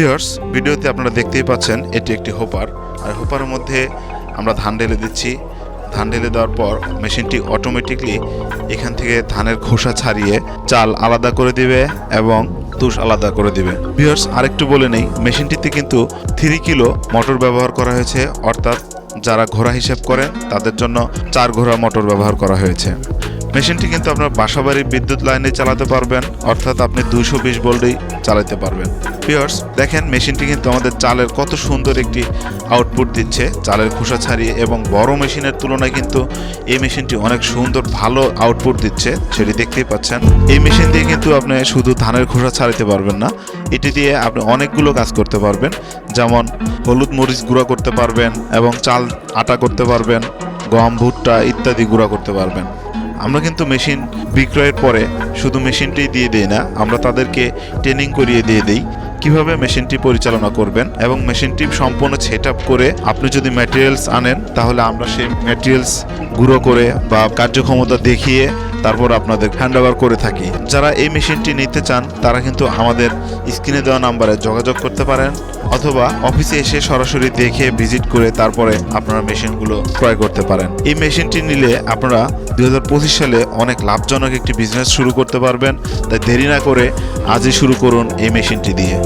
Viewers ভিডিওতে আপনারা দেখতেই পাচ্ছেন এটি একটি হোপার। আর হোপারের মধ্যে আমরা ধান ঢেলে দিচ্ছি। ধান ঢেলে দেওয়ার পর মেশিনটি অটোমেটিকলি এখান থেকে ধানের খোসা ছাড়িয়ে চাল আলাদা করে দিবে এবং তুষ আলাদা করে দিবে। ভিউয়ার্স আরেকটু বলে নেই, মেশিনটিতে কিন্তু থ্রি কিলো মোটর ব্যবহার করা হয়েছে। অর্থাৎ যারা ঘোড়া হিসেব করেন, তাদের জন্য চার ঘোড়া মোটর ব্যবহার করা হয়েছে। মেশিনটি কিন্তু আপনার বাসাবাড়ির বিদ্যুৎ লাইনে চালাতে পারবেন, অর্থাৎ আপনি দুইশো বিশ ভোল্টেই চালাতে পারবেন। পিয়ার্স দেখেন মেশিনটি কিন্তু আমাদের চালের কত সুন্দর একটি আউটপুট দিচ্ছে, চালের খোসা ছাড়িয়ে এবং বড় মেশিনের তুলনায় কিন্তু এই মেশিনটি অনেক সুন্দর, ভালো আউটপুট দিচ্ছে। সেটি দেখতেই পাচ্ছেন। এই মেশিন দিয়ে কিন্তু আপনি শুধু ধানের খোসা ছাড়াতে পারবেন না, এটি দিয়ে আপনি অনেকগুলো কাজ করতে পারবেন। যেমন হলুদ মরিচ গুঁড়া করতে পারবেন এবং চাল আটা করতে পারবেন, গম, ভুট্টা ইত্যাদি গুঁড়া করতে পারবেন। আমরা কিন্তু মেশিন বিক্রয়ের পরে শুধু মেশিনটি দিয়ে দিই না, আমরা তাদেরকে ট্রেনিং করিয়ে দিয়ে দিই কীভাবে মেশিনটি পরিচালনা করবেন এবং মেশিনটি সম্পূর্ণ সেট করে আপনি যদি ম্যাটেরিয়ালস আনেন, তাহলে আমরা সেই ম্যাটেরিয়ালস গুঁড়ো করে বা কার্যক্ষমতা দেখিয়ে তারপর আপনাদের হ্যান্ড ওভার করে থাকি। যারা এই মেশিনটি নিতে চান, তারা কিন্তু আমাদের স্ক্রিনে দেওয়া নাম্বারে যোগাযোগ করতে পারেন অথবা অফিসে এসে সরাসরি দেখে ভিজিট করে তারপরে আপনারা মেশিনগুলো ক্রয় করতে পারেন। এই মেশিনটি নিলে আপনারা দু হাজার পঁচিশ সালে অনেক লাভজনক একটি বিজনেস শুরু করতে পারবেন, তাই দেরি না করে আজই শুরু করুন এই মেশিনটি দিয়ে।